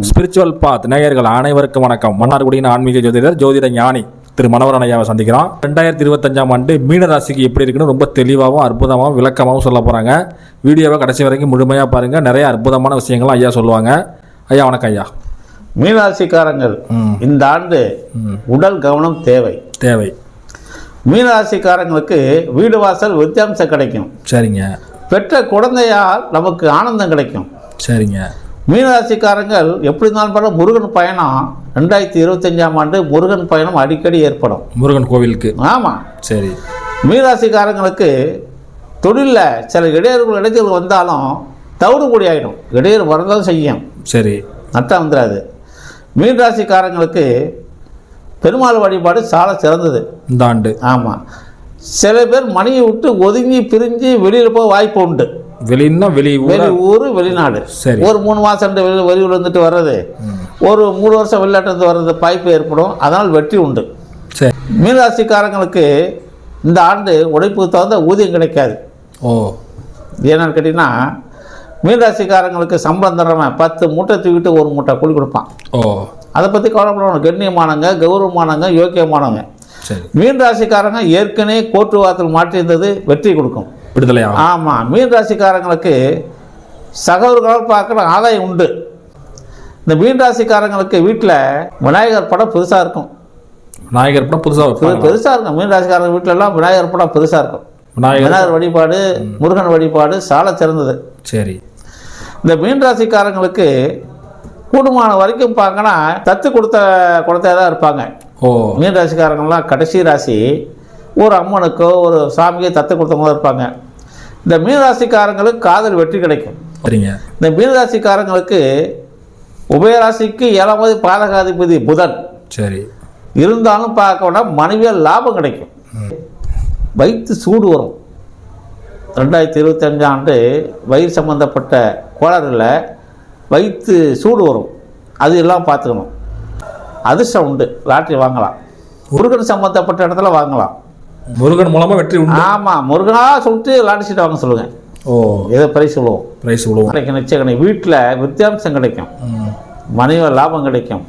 Spiritual பாத் நேயர்கள் அனைவருக்கும் வணக்கம். மன்னார்குடியின் ஆன்மீக ஜோதிடர் ஜோதிட ஞானி திரு மனோகரன் ஐயாவை சந்திக்கிறோம் ரெண்டாயிரத்தி இருபத்தஞ்சாம் ஆண்டு மீன ராசிக்கு எப்படி இருக்குன்னு ரொம்ப தெளிவாகவும் அற்புதமாகவும் விளக்கமாகவும் சொல்ல போகிறாங்க வீடியோவை கடைசி வரைக்கும் முழுமையாக பாருங்கள் நிறைய அற்புதமான விஷயங்களும் ஐயா சொல்லுவாங்க. ஐயா வணக்கம் ஐயா. மீனராசிக்காரங்கள். இந்த ஆண்டு உடல் கவனம் தேவை. தேவை. மீனராசிக்காரங்களுக்கு வீடு வாசல் வித்தியாசம் கிடைக்கும். சரிங்க. பெற்ற குழந்தையால் நமக்கு ஆனந்தம் கிடைக்கும். சரிங்க. மீனராசிக்காரங்கள் எப்படி இருந்தாலும் பரவாயில்ல. முருகன் பயணம் ரெண்டாயிரத்தி இருபத்தஞ்சாம் ஆண்டு முருகன் பயணம் அடிக்கடி ஏற்படும். முருகன் கோவிலுக்கு. ஆமாம் சரி. மீனராசிக்காரங்களுக்கு தொழிலில் சில இடையூறுகள் இடைஞ்சல்கள் வந்தாலும் தவிடுபடி ஆகிடும் இடையூறு வரதான் செய்யும். சரி. நட்டம் வந்துடாது மீனராசிக்காரங்களுக்கு பெருமாள் வழிபாடு சால சிறந்தது. இந்த ஆண்டு. ஆமாம் சில பேர் மணியை விட்டு ஒதுங்கி பிரிஞ்சு வெளியில் போக வாய்ப்பு உண்டு. வெளின்னா வெளி? வெளி ஊர் வெளிநாடு. சரி. ஒரு மூணு மாதம் வெளியில் வெளியூர் வந்துட்டு வர்றது. ஒரு மூணு வருஷம் வெளிநாட்டு வர்றது வாய்ப்பு ஏற்படும். அதனால் வெற்றி உண்டு. சரி. மீனராசிக்காரங்களுக்கு இந்த ஆண்டு உழைப்புக்கு தகுந்த ஊதியம் கிடைக்காது. ஓ. ஏன்னு கேட்டிங்கன்னா மீனராசிக்காரங்களுக்கு சம்பளம் தர்றவன் பத்து மூட்டை தூக்கிட்டு ஒரு மூட்டை கூலி கொடுப்பான். ஓ. அதை பற்றி கவலைப்படணும். கண்ணியமானவங்க கௌரவமானவங்க யோக்கியமானவங்க. மீன் ராசிக்காரங்க ஏற்கனவே கோர்ட்டு வாரத்தில் மாற்றியிருந்தது வெற்றி கொடுக்கும். விடுதலையா? ஆமாம் மீன் ராசிக்காரங்களுக்கு சகோதரர்களால் பார்க்குற ஆதாயம் உண்டு. இந்த மீன் ராசிக்காரங்களுக்கு வீட்டில் விநாயகர் படம் பெருசாக இருக்கும். விநாயகர் படம் புதுசாக பெருசாக இருக்கும். மீன் ராசிக்காரங்க வீட்டில எல்லாம் விநாயகர் படம் பெருசாக இருக்கும். விநாயகர் வழிபாடு முருகன் வழிபாடு சால சிறந்தது. சரி. இந்த மீன் ராசிக்காரங்களுக்கு கூடுமான வரைக்கும் பார்க்கனா தத்து கொடுத்த குழந்தையா தான் இருப்பாங்க. ஓ. மீன் ராசிக்காரங்களாம் கடைசி ராசி. ஒரு அம்மனுக்கோ ஒரு சாமிக்கோ தத்து கொடுத்தவங்க இருப்பாங்க. இந்த மீன் ராசிக்காரங்களுக்கு காதல் வெற்றி கிடைக்கும். சரிங்க. இந்த மீன் ராசிக்காரங்களுக்கு உபயராசிக்கு ஏழாவது பாதகாதிபதி புதன். சரி. இருந்தாலும் பார்க்க வேண்டாம் மனைவியால் லாபம் கிடைக்கும். வயிற்று சூடு வரும். ரெண்டாயிரத்தி இருபத்தஞ்சாம் ஆண்டு வயிறு சம்மந்தப்பட்ட கோளாறுல வயிற்று சூடு வரும். அது எல்லாம் பார்த்துக்கணும். அதிர்ஷ்டம் உண்டு. லாட்டரி வாங்கலாம். முருகன் சம்மந்தப்பட்ட இடத்துல வாங்கலாம். முருகன் மூலமா வெற்றி உண்டு. ஆமாம் முருகனா சொல்லிட்டு லாட்டரி சீட்டை வாங்க சொல்லுங்கள் ஓ. எதை பரிசு சொல்லுவோம். பிரைஸ் விழுவோம் கிடைக்கும் நிச்சயம் கிடைக்கும். வீட்டில் வித்தியாசம் கிடைக்கும். மனைவி லாபம் கிடைக்கும்.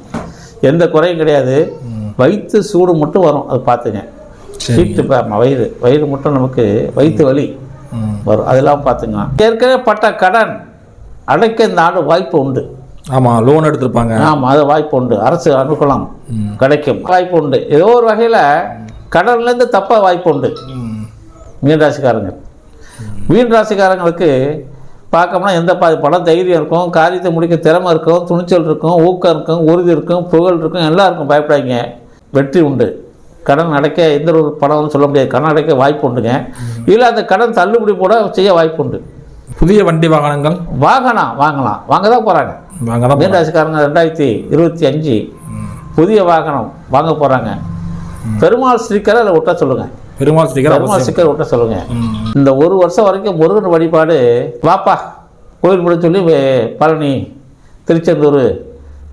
எந்த குறையும் கிடையாது. வயிற்று சூடு மட்டும் வரும் அது பார்த்துங்க. சீட்டு வயிறு. வயிறு மட்டும் நமக்கு வயிற்று வலி. வரும். அதெல்லாம் பார்த்துங்க. ஏற்கனவே பட்ட கடன் அடைக்க இந்த ஆண்டு வாய்ப்பு உண்டு. ஆமா லோன் எடுத்திருப்பாங்க. ஆமாம் அது வாய்ப்பு உண்டு. அரசு அனுகூலம். கிடைக்கும். வாய்ப்பு உண்டு. ஏதோ ஒரு வகையில் கடன்லேருந்து தப்ப வாய்ப்பு உண்டு. மீன் ராசிக்காரங்க. மீன் ராசிக்காரங்களுக்கு பார்க்கணும்னா எந்த பாதி படம் தைரியம் இருக்கும். காரியத்தை முடிக்க திறமை இருக்கும் துணிச்சல் இருக்கும் ஊக்கம் இருக்கும் உறுதி இருக்கும் புகழ் இருக்கும் எல்லாம் இருக்கும். பயப்படாதீங்க. வெற்றி உண்டு. கடன் அடைக்க எந்த ஒரு படம்னு சொல்ல முடியாது. கடன் அடைக்க வாய்ப்பு உண்டுங்க. இல்லை அந்த கடன் தள்ளுபடி கூட செய்ய வாய்ப்பு உண்டு. புதிய வண்டி வாகனங்கள்? வாங்கலாம் வாங்கலாம். வாங்க தான் போகிறாங்க வாங்க தான் மீன் ராசிக்காரங்க ரெண்டாயிரத்தி இருபத்தி அஞ்சு புதிய வாகனம் வாங்க போகிறாங்க பெருமாள் ஸ்ரீக்கரை அதில் விட்ட சொல்லுங்கள் பெருமாள் ஸ்ரீகர் பெருமாள் ஸ்ரீக்கர் விட்ட சொல்லுங்கள். இந்த ஒரு வருஷம் வரைக்கும் முருகன் வழிபாடு வாப்பா கோயில் படி சொல்லி பழனி திருச்செந்தூர்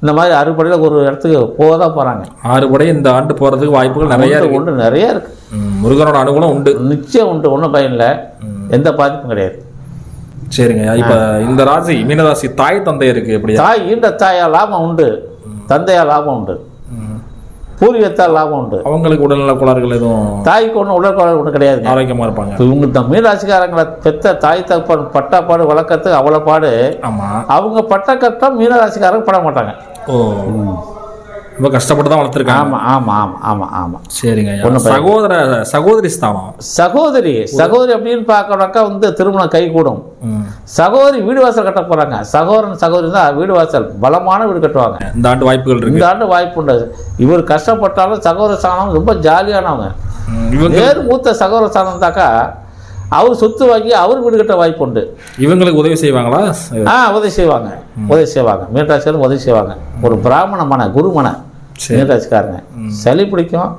இந்த மாதிரி அறுபடையில் ஒரு இடத்துக்கு போக தான் போகிறாங்க ஆறு படை இந்த ஆண்டு போறதுக்கு வாய்ப்புகள் நிறைய ஒன்று நிறைய இருக்கு. ம். முருகனோட அனுகூலம் உண்டு. நிச்சயம் உண்டு ஒன்றும் பயன் இல்லை. எந்த பாதிப்பும் கிடையாது. சரிங்க இப்ப இந்த ராசி மீனராசி தாய் தந்தை இருக்கு எப்படியா? தாய் ஈண்ட தாயா லாபம் உண்டு. தந்தையா லாபம் உண்டு. பூர்வீகத்தால் லாபம் உண்டு. அவங்களுக்கு உடல்நல கோளாறுகள் எதுவும் தாய்க்கு ஒன்றும் உடற்கொலை ஒன்றும் கிடையாதுங்க. ஆரோக்கியமா இருப்பாங்க. இவங்க இந்த மீனராசிக்காரங்களை பெத்த தாய் தகப்பன் பட்டாப்பாடு வளர்க்கறதுக்கு அவ்வளோ பாடு. ஆமா. அவங்க பட்ட கட்டம் மீனராசிக்காரங்க பட மாட்டாங்க. ஓ. ரொம்ப கஷ்டப்பட்டு தான் வளர்த்துருக்காங்க. ஆமாம் ஆமாம் ஆமாம் ஆமாம் ஆமாம் சரிங்க ஐயா. சகோதர சகோதரி ஸ்தானம். சகோதரி சகோதரி அப்படின்னு பார்க்கறனாக்கா வந்து திருமணம் கை கூடும். சகோதரி வீடு வாசல் கட்ட போறாங்க. சகோதரன் சகோதரி தான் வீடு வாசல். பலமான வீடு கட்டுவாங்க. இந்த ஆண்டு வாய்ப்புகள் இருக்கு. இந்த ஆண்டு வாய்ப்பு உண்டு. இவர் கஷ்டப்பட்டாலும் சகோதர சாணம் ரொம்ப ஜாலியானவங்க. வேறு மூத்த சகோதர சாணம் தாக்கா அவர் சொத்து வாங்கி அவர் வீடு கட்ட வாய்ப்பு உண்டு. இவங்களுக்கு உதவி செய்வாங்களா? ஆ உதவி செய்வாங்க. உதவி செய்வாங்க. மீனராசிக்காரங்க உதவி செய்வாங்க. ஒரு பிராமண மன குருமன. மீனராசிக்காரங்க சளி பிடிக்கும்.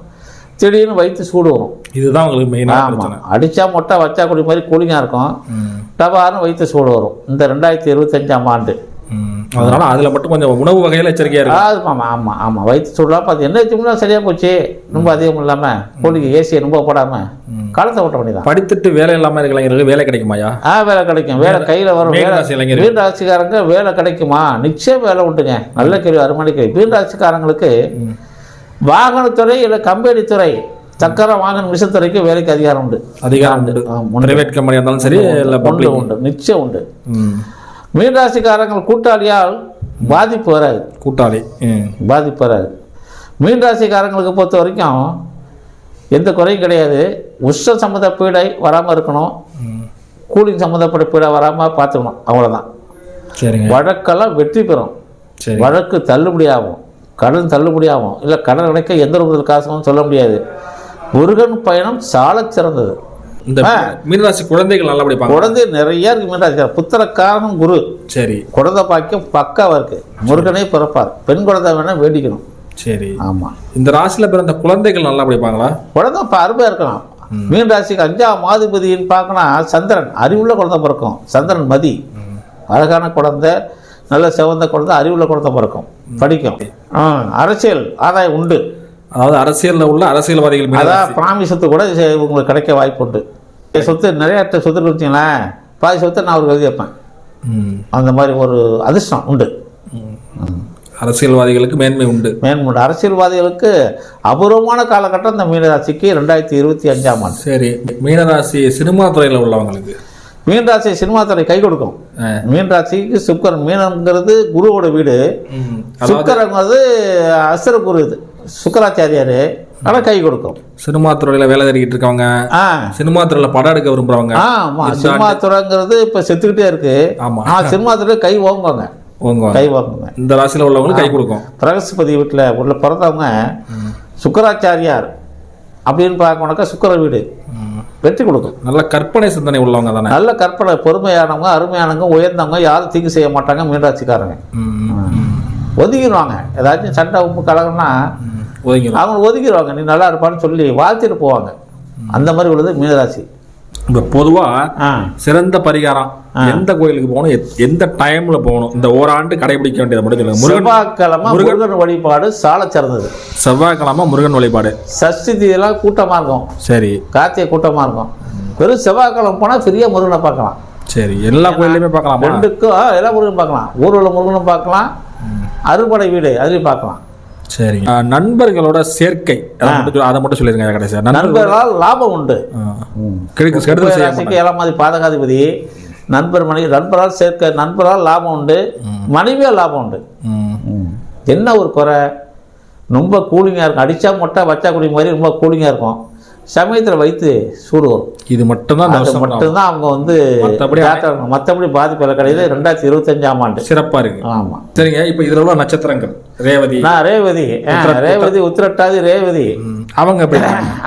திடீர்னு வயிற்று சூடு வரும். இதுதான் உங்களுக்கு பிரச்சனை. அடித்தா மொட்டை வச்சா குடி மாதிரி கூலிங்காக இருக்கும். டபார்னு வயிற்று சூடு வரும். இந்த ரெண்டாயிரத்தி இருபத்தஞ்சாம் ஆண்டு. அதனால அதுல மட்டும் கொஞ்சம் உணவு வகையில எச்சரிக்கையா இருக்கு அது ஆமாம் ஆமாம் ஆமாம் வயிற்று சூடலாம் பார்த்து என்ன வச்சும்னா சரியாக போச்சு? ரொம்ப அதிகம் இல்லாமல் கோழிக்கு ஏசியை ரொம்ப போடாமல் காலத்தை ஓட்ட வேண்டியதான் படித்துட்டு வேலை இல்லாம இருக்க இளைஞர்களுக்கு வேலை கிடைக்குமாயா ஆ வேலை கிடைக்கும். வேலை கையில் வரும். வேலை வீண் ராசிக்காரங்க வேலை கிடைக்குமா? நிச்சயம் வேலை உண்டுங்க. நல்ல கேள்வி அருமணி கேள்வி வீண் ராசிக்காரங்களுக்கு வாகனத்துறை இல்லை கம்பெனி துறை சக்கர வாகன மிஷத்துறைக்கு வேலைக்கு அதிகாரம் உண்டு. அதிகாரம் உண்டு. பிரைவேட் கம்பெனியா இருந்தாலும் சரி இல்ல உண்டு. உண்டு நிச்சயம் உண்டு. மீனராசிக்காரங்கள் கூட்டாளியால் பாதிப்பு வராது. கூட்டாளி. பாதிப்பு வராது. மீனராசிக்காரங்களுக்கு பொறுத்த வரைக்கும் எந்த குறையும் கிடையாது. உஷ்ண சம்மந்த பீடை வராமல் இருக்கணும். கூலிங் சம்மந்தப்பட்ட பீடை வராமல் பார்த்துக்கணும். அவ்வளோதான் சரிங்க. வழக்கெல்லாம் வெற்றி பெறும். வழக்கு தள்ளுபடியாகும் கடன் தள்ளுபடியாகும் இல்லை கடன் அடைக்க எந்த ரூபத்தில் காசுன்னு சொல்ல முடியாது. முருகன் பயணம் சாலச் சிறந்தது. இந்த மீனராசி குழந்தைகள் நல்லா படிப்பாங்க. குழந்தை நிறைய இருக்கு மீனராசிக்காரர் புத்திரக்காரனும் குரு. சரி. குழந்தை பாக்கியம் பக்காவா இருக்கு. முருகனே பிறப்பார். பெண் குழந்தை வேணா வேண்டிக்கணும். சரி. ஆமாம் இந்த ராசியில பிறந்த குழந்தைகள் நல்லா படிப்பாங்களா? குழந்தை இப்போ அருமையாக இருக்கலாம். மீன் ராசிக்கு அஞ்சாம் மாதிபதின்னு பார்க்கணும் சந்திரன். அறிவுள்ள குழந்தை பிறக்கும். சந்திரன் மதி. அழகான குழந்தை நல்ல சிவந்த குழந்தை அறிவுள்ள குழந்தை பிறக்கும். படிக்கும். ஆ, அரசியல். ஆதாயம் உண்டு. அதாவது அரசியல்ல உள்ள அரசியல்வாதிகள். அதான் பிராமி சொத்து கூட உங்களுக்கு கிடைக்க வாய்ப்பு உண்டு சொத்து நிறைய சொத்து வச்சிங்களேன். பாதி சொத்தை நான் அவருக்கு ம். அந்த மாதிரி ஒரு அதிர்ஷ்டம் உண்டு. அரசியல்வாதிகளுக்கு மேன்மை உண்டு. மேன்முண்டு அரசியல்வாதிகளுக்கு அபூர்வமான காலகட்டம் இந்த மீனராசிக்கு ரெண்டாயிரத்தி இருபத்தி அஞ்சாம் ஆண்டு. சரி மீனராசி சினிமா துறையில உள்ளவங்களுக்கு. மீனராசி சினிமா துறை கை கொடுக்கும். மீனராசிக்கு சுக்கரன் மீனம்ங்கிறது குருவோட வீடு. சுக்கரங்கிறது அசுர குரு இது. சுக்கராச்சாரியார் ஆனால் கை கொடுக்கும். சினிமா துறையில வேலை தேடிக்கிட்டு இருக்கவங்க. ஆ. சினிமா துறையில படம் எடுக்க விரும்புறவங்க. ஆ ஆமாம் சினிமா துறைங்கிறது இப்போ செத்துக்கிட்டே இருக்கு. ஆமா. ஆ சினிமா துறை கை ஓங்குவாங்க. உங்க கை ஓங்குங்க. இந்த ராசியில உள்ளவங்களுக்கு கை கொடுக்கும். பிரகஸ்பதி வீட்டில் உள்ள பிறந்தவங்க சுக்கராச்சாரியார் அப்படின்னு பார்க்கணுக்கா சுக்கர வீடு. வெற்றி கொடுக்கும். நல்ல கற்பனை சிந்தனை உள்ளவங்க தானே. நல்ல கற்பனை பொறுமையானவங்க அருமையானவங்க உயர்ந்தவங்க யாரும் தீங்கு செய்ய மாட்டாங்க மீனராசிக்காரங்க. ம். ஒதுக்கிடுவாங்க. ஏதாச்சும் சண்டை உப்பு கலகம்னா. ஒதுங்கிடும் அவங்க ஒதுக்கிடுவாங்க. நீ நல்லா இருப்பான்னு சொல்லி வாழ்த்திட்டு போவாங்க. அந்த மாதிரி உள்ளது மீனராசி. இப்ப பொதுவா ஆ. சிறந்த பரிகாரம் எந்த கோயிலுக்கு போகணும்? எந்த டைம்ல போகணும்? இந்த ஓராண்டு கடைபிடிக்க வேண்டியதை மட்டும் சொல்லுங்க. செவ்வாய்க்கிழமை முருகன் வழிபாடு சால சிறந்தது. செவ்வாய்க்கிழமை முருகன் வழிபாடு. சஷ்டி தீதியெல்லாம் கூட்டமாக இருக்கும். சரி. கார்த்திகை கூட்டமாக இருக்கும். வெறும் செவ்வாய்க்கிழமை போனால் ஃப்ரீயாக முருகனை பார்க்கலாம். சரி எல்லா கோயிலையுமே பார்க்கலாமா? ரெண்டுக்கும் எல்லா முருகனும் பார்க்கலாம். ஊரில் முருகனும் பார்க்கலாம். அறுபடை வீடு அதுலேயும் பார்க்கலாம். சரி நண்பர்களோட சேர்க்கை. அதை மட்டும் சொல்லிருங்க கடைசியா. நண்பர்கள் நண்பர்களால் லாபம் உண்டு. ஏழாம் மாதிரி பாதகாதிபதி நண்பர் மனைவி நண்பரால் சேர்க்க நண்பரால் லாபம் உண்டு. மனைவியால் லாபம் உண்டு. என்ன ஒரு குறை? ரொம்ப கூலிங்காக இருக்கும். அடித்தா மொட்டை வச்சா குடி மாதிரி ரொம்ப கூலிங்காக இருக்கும். சமயத்தில் வைத்து சூடு வரும் இது மட்டும்தான் மட்டும்தான் அவங்க வந்து மற்றபடி பாதிப்பு இல்லை கிடையாது ரெண்டாயிரத்தி இருபத்தஞ்சாம் ஆண்டு. சிறப்பா இருக்கு. ஆமாம் சரிங்க இப்ப இதுல உள்ள நட்சத்திரங்கள். ரேவதி. நான் ரேவதி. ரேவதி உத்திரட்டாதி ரேவதி. அவங்க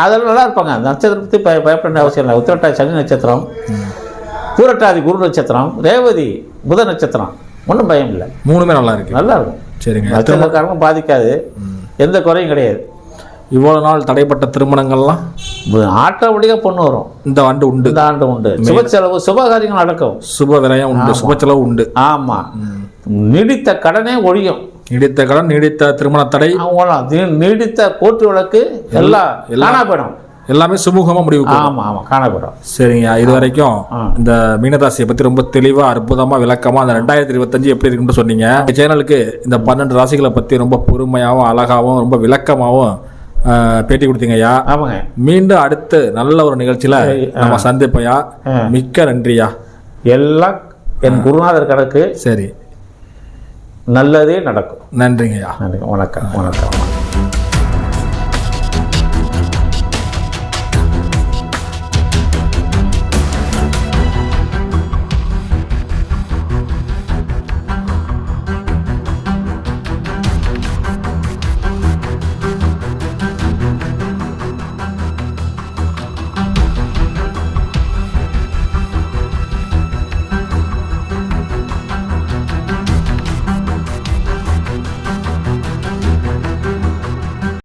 அதெல்லாம் நல்லா இருப்பாங்க. அந்த நட்சத்திரத்தை பய பயப்பட வேண்டிய அவசியம் இல்லை. உத்திரட்டாதி சனி நட்சத்திரம் பூரட்டாதி குரு நட்சத்திரம் ரேவதி புத நட்சத்திரம். ஒன்றும் பயம் இல்லை. மூணுமே நல்லா இருக்கு. நல்லா இருக்கும். சரிங்க. நட்சத்திரக்காரங்க பாதிக்காது. எந்த குறையும் கிடையாது. இவ்வளவு நாள் தடைப்பட்ட திருமணங்கள்லாம் ஆட்டோமேட்டிக்காக பொண்ணு வரும். இந்த ஆண்டு உண்டு. இந்த ஆண்டு உண்டு. சுப செலவு சுபகாரியங்கள் நடக்கும். சுப விரயம் உண்டு சுப செலவு உண்டு. ஆமாம் நீடித்த கடனே ஒழியும். நீடித்த கடன் நீடித்த திருமண தடை. நீடித்த கோர்ட்டு வழக்கு எல்லாம் காணா போயிடும் எல்லாமே சுமூகமா முடிவுக்கு வரும். ஆமாம் ஆமாம் காணா போயிடும் சரிங்க இது வரைக்கும். இந்த மீனராசியை பத்தி ரொம்ப தெளிவா அற்புதமா விளக்கமா அந்த ரெண்டாயிரத்தி இருபத்தஞ்சு எப்படி இருக்குன்னு சொன்னீங்க. இந்த சேனலுக்கு இந்த பன்னெண்டு ராசிகளை பத்தி ரொம்ப பொறுமையாவும் அழகாவும் ரொம்ப விளக்கமாவும் ஆ, பேட்டி கொடுத்தீங்க ஐயா ஆமாங்க. மீண்டும் அடுத்து நல்ல ஒரு நிகழ்ச்சியில நம்ம சந்திப்பையா. மிக்க நன்றியா எல்லாம் என் குருநாதர் கணக்கு சரி. நல்லதே நடக்கும். நன்றிங்கய்யா. நன்றி. வணக்கம். வணக்கம்.